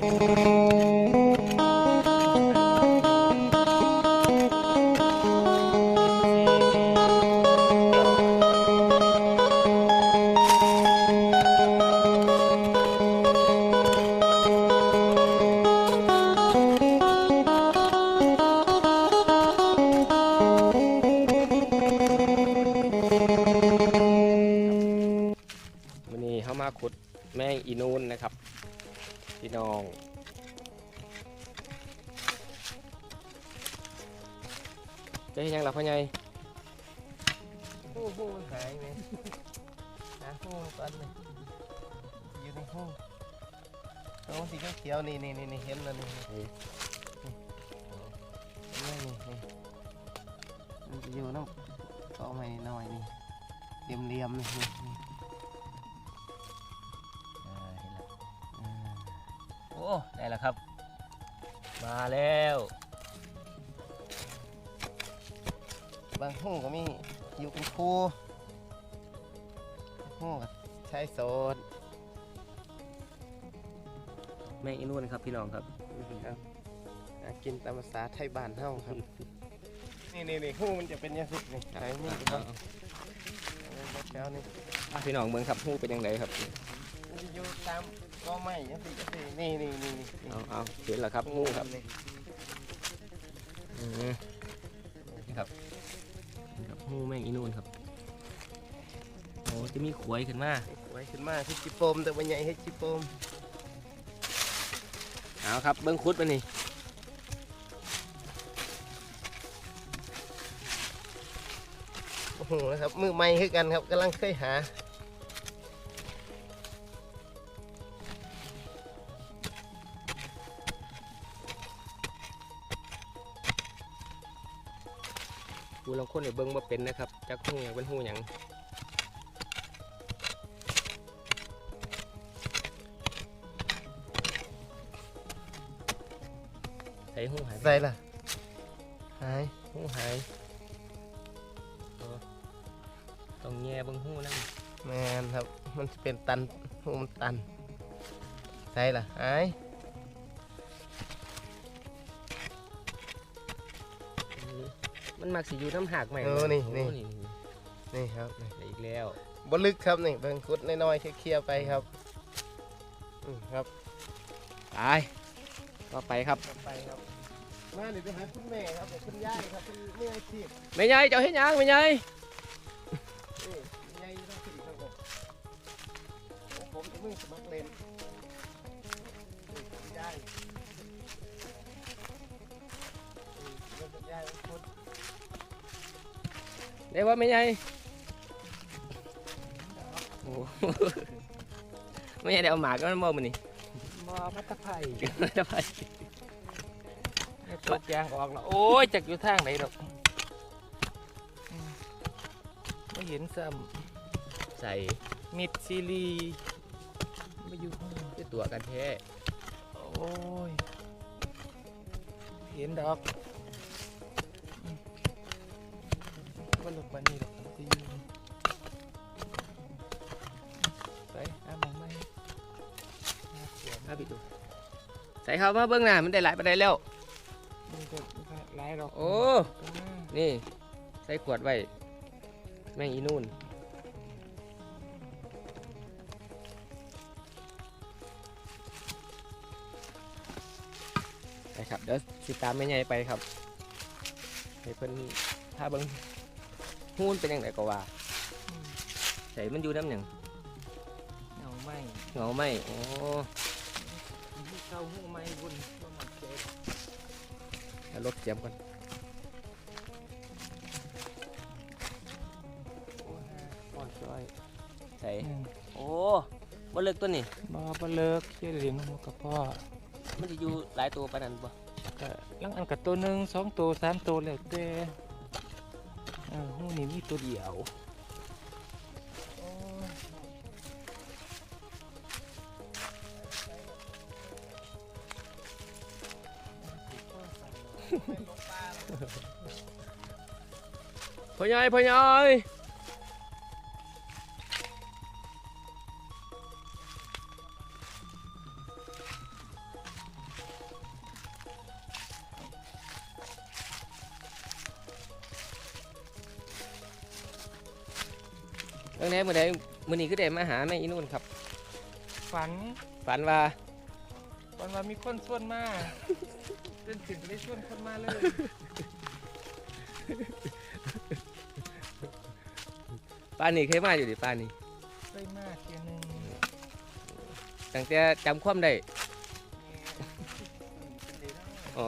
วันนี้เขามาขุดแมงอีนูนนะครับ พี่น้องจะเห็นยังหลับพ่อใหญ่หูหูมันหายไหมหาหูก่อนเลยอยู่ในหูโอ้สีเขียวๆนี่นี่นี่นี่เห็นแล้วนี่นี่นี่นี่นี่มันจะอยู่น้ำก็ไม่น้อยนี่เหลี่ยมเหลี่ยมๆนี่ อ้ได้แล้วครับ มาแล้วบางหูก็มีอยู่เป็นคู่หูก็ใช้โซนแมงอีนูนครับพี่น้องครับครับหากินตามภาษาไทยบ้านเฮาครับ นี่นี่นี่หูมันจะเป็นอยังไงนี่ไหนมีดครับแถวนี่อะพี่น้องเมืองครับหูเป็นยังไงครับ มันจะอยู่ตาม กอไม้ยังสิยังสินี่นี่นี่นี่เอาเอาเห็นแล้วครับหูครับนี่อืมนี่ครับนี่ครับหูแมงอีนูนครับโอ้จะมีขวยขึ้นมาไว้ขึ้นมาที่จิโปมแต่ว่าใหญ่ให้จิโปมเอาครับเบิ้งคุดมานี่โอ้โหนะครับมือใหม่คือกันครับกำลังเคยหา ผู้ลางคนเนี่ยเบิ้งมาเป็นนะครับจักหูอย่างเป็นหูอย่างใส่หูหายไปใส่ละหายหูหายเออต้องแง่เบิ้งหูนั่นแมนครับ มันจะเป็นตันหูมันตันใส่ละหายมั นมักสิอยู่น้ำหักใหม่โอ้นี่โอ้นี่นี่ นี่ครับนี่ได้อีกแล้วบลึกครับนี่เบิ่งคุดน้อยๆเคลียร์ๆไปครับอืมครับไปก็ไปครับไปครับมาเดี๋ยวไปหาคุณแม่ครับเดี๋ยวคุณย่ายครับคุณเมื่อยชีพไม่ใหญ่เจ้าเฮ็ดหยังไม่ใหญ่นี่ย่ายต้องขึ้นครับผมผมจะมึงสมัครเล่นนี่คุณย่ายนี่แล้วคุณย่ายคุณ ได้ว่าไม่ใหญ่โอ้โหไม่ใหญ่ได้เอาหมากก็มันบ่มันนี่มาพัตไผ่จะไปตกยางออกแล้วโอ้ยจากอยู่ทางไหนดอกไม่เห็นซ้ใส่ำมิดซีรีไม่อยู่ข้างที่ตัวกันแท้โอ้ยเห็นดอก ก็ลงมานี่ดอกที่อยู่ไปหามองไม่ครับพี่ดูใส่เข้ามาเบื้องหน้ามันได้หลายประเด็นแล้ว มันก็หลายดอกโอ้ นี่ ใส่ขวดไว้ แม่งอีนู่น ไปครับ เดี๋ยวสิตามแม่ใหญ่ไปครับ ให้เพิ่นถ้าเบิ่ง หูนเป็นยังไงก็ว่าใส่มันอยู่น้ำหยังเงาไม่เหงาไหมโอ้เข้าหูไม่บุญว่ามันเจ็บเอารถเสียมก่อนปอดช่วยใส่โอ้บ่เลิกตัวนี้บ่บ่เลิกเชี่ยเลี้ยงหัวกับพ่อมันจะอยู่หลายตัวปานนั้นบ่ก็ลังอันกับตัวหนึ่งสองตัวสามตัวแล้วแต่ เออหูนี่มีตัวเดียวโอ้ยพ่อใหญ่พ่อใหญ่ ตั้งแต่เมื่อใดมื้อนี้ก็ได้มาหาแม่อีนุ่นครับ ฝันฝันว่าวันว่ามีคนชวนมาตื่นขึ้นไปได้ชวนคนมาเลย ป้านี่เคยมาอยู่ดิป้านี่เคยมาเทียหนึงตั้งแต่จำความได้อ๋อ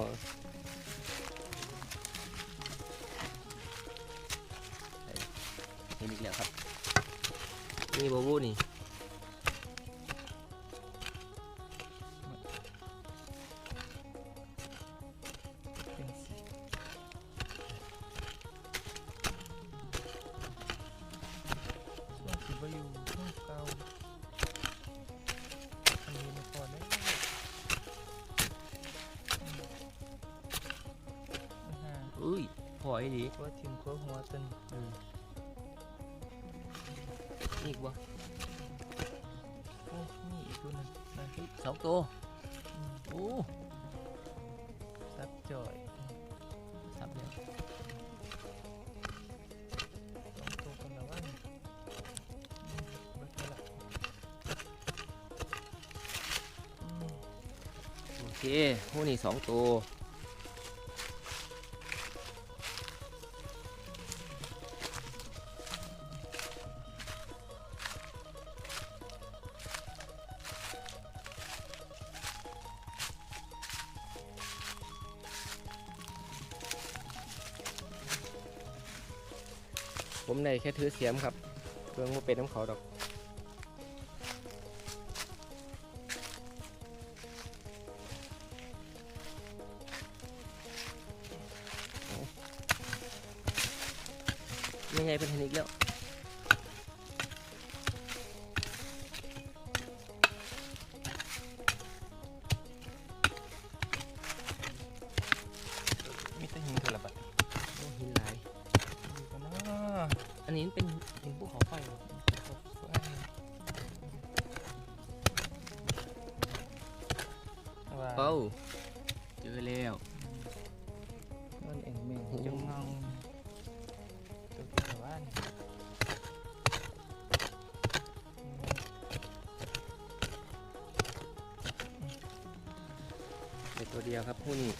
เห็นอีกแล้วครับ นี่บวูนี่เป็นสิช่วงสิบอยู่ช่วงเก่าอันนี้มาก่อนเลยอืมอ่าอุ้ยพอไอ้ดีตัวทิมตัวหัวตันนี่ อีกบ่โอ้นี่อีกตัวหนึงนะสองตัวอืมโอ้ซับจ่อยสับแล้วสองตัวคนละวันอืมเบิดไปละอืมโอเคหูนี่สองตัว ผมได้แค่ถือเสียมครับเพื่องมาเป็นน้ำเขาดอกไม่ใช่เป็นเทคนิคแล้ว ว่าเอ้าเจอแล้วนั่นเองเมงโอ้จงเงาตัวที่ว่านี่ในตัวเดียวครับผู้นี้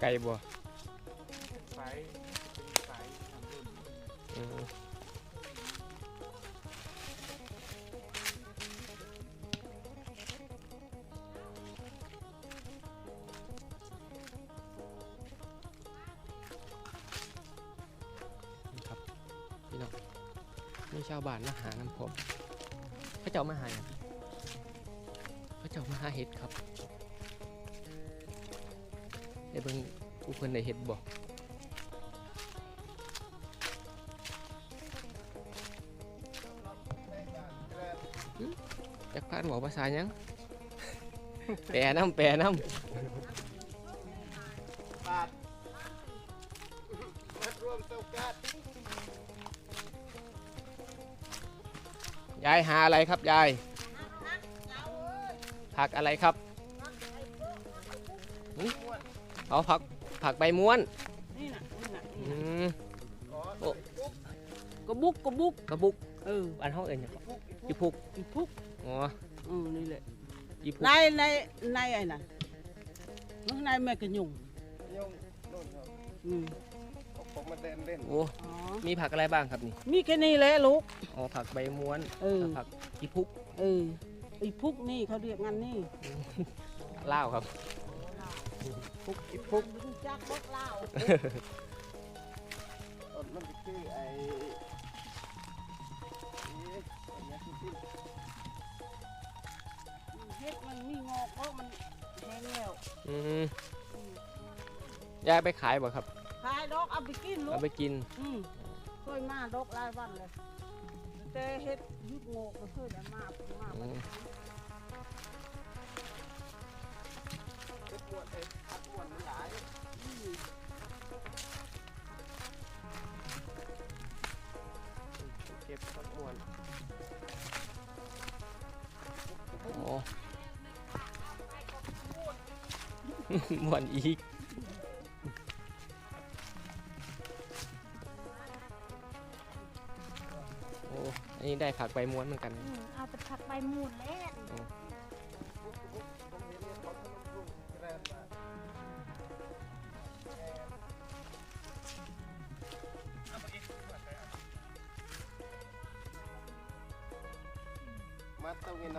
ไก่บัวไฟเป็นไฟทำรุ่นอืมนี่ครับพี่น้องมีชาวบ้านมาหาน้ำผมพระเจ้ามาหาอย่างพระเจ้ามาหาเห็ดครับ ได้เบิ่งผู้คนได้เห็ดบ่จักพานบอกภาษาหยัง แปลน้ำแปลน้บาทมัดรวมเต้ากัดำยายหาอะไรครับยายผักอะไรครับหึ เอาผักผักใบม้วนนี่น่ะนี่น่ะอืมโอ้กระบุกกระบุกกระบุกเอออันห้องเอ็นหยังอีพุกอีพุกอ๋ออืมนี่แหละอีพุกในในในไอ้น่ะในแม่กระยุงยงโน่นครับอืมเอาผมมาเดินเล่นโอ้อ๋อมีผักอะไรบ้างครับนี่ มีแค่นี้แหละลูก อ๋อผักใบม้วนเออผักอีพุก เอออีพุกนี่เขาเรียกงั้นนี่ล่าวครับ พุกอีพุกจักบกเล่าต้นมันจะคือไอ้นี่อันนี้คือที่เฮ็ดมันมีงอกเพราะมันแห้งแล้วอืมยายไปขายบ่ครับเขายดอกเอาไปกินลูเอากไปกิน อืมเคยมาดอกหลายวันเลยแต่เฮ็ดยุดโงกก็เคยได้มามาอืมเก็บปวดเอ็ดพักป วดมันหลายเก็บพักปวดโอ้ม่วนอีกโอ้อันนี้ได้ผักใบม้วนเหมือนกันอืมเอาแต่ผักใบมูนแล้ว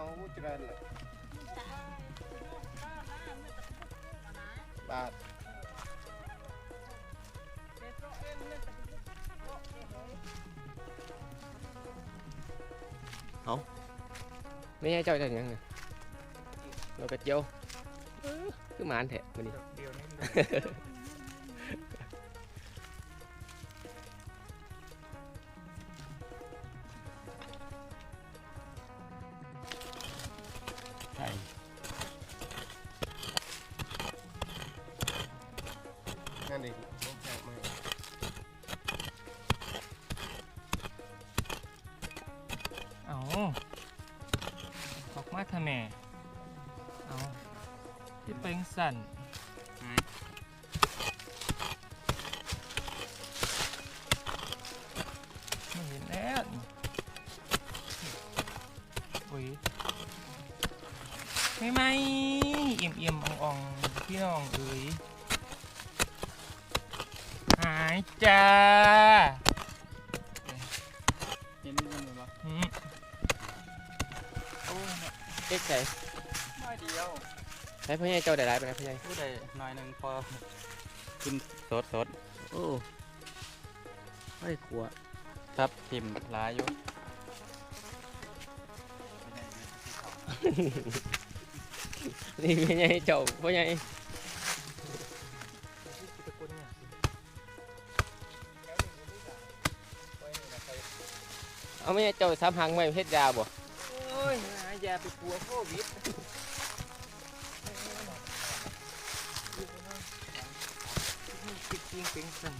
มาตรงนี้น้องผู้เจริญเลยบาทไม่ใช่เจ้าจะยังไเอาออกมาทำแม่ เอาที่เป็นสั่นไม่เห็นแล้วนี่โอ้ยไม่ไม่เอี่ยมเอี่ยมอ่องอ่องๆพี่น้องเอ๋ยหายจ้า กใส่น้อยเดียวใช้พ่อใหญ่เจ้าได้ไรไปนะพ่อใหญ่ผู้ใดหน้อยหนึ่งพอกินสดสดโอ้ไม่ขัวครับทิมหลายอยู่นี่พ่อใหญ่เจ้าพ่อใหญ่เอาไม่ใช่เจ้าซ้ำหังไว้เพชรยาบ่ อย่าไปกลัวโควิดจริงๆเป็นสั่น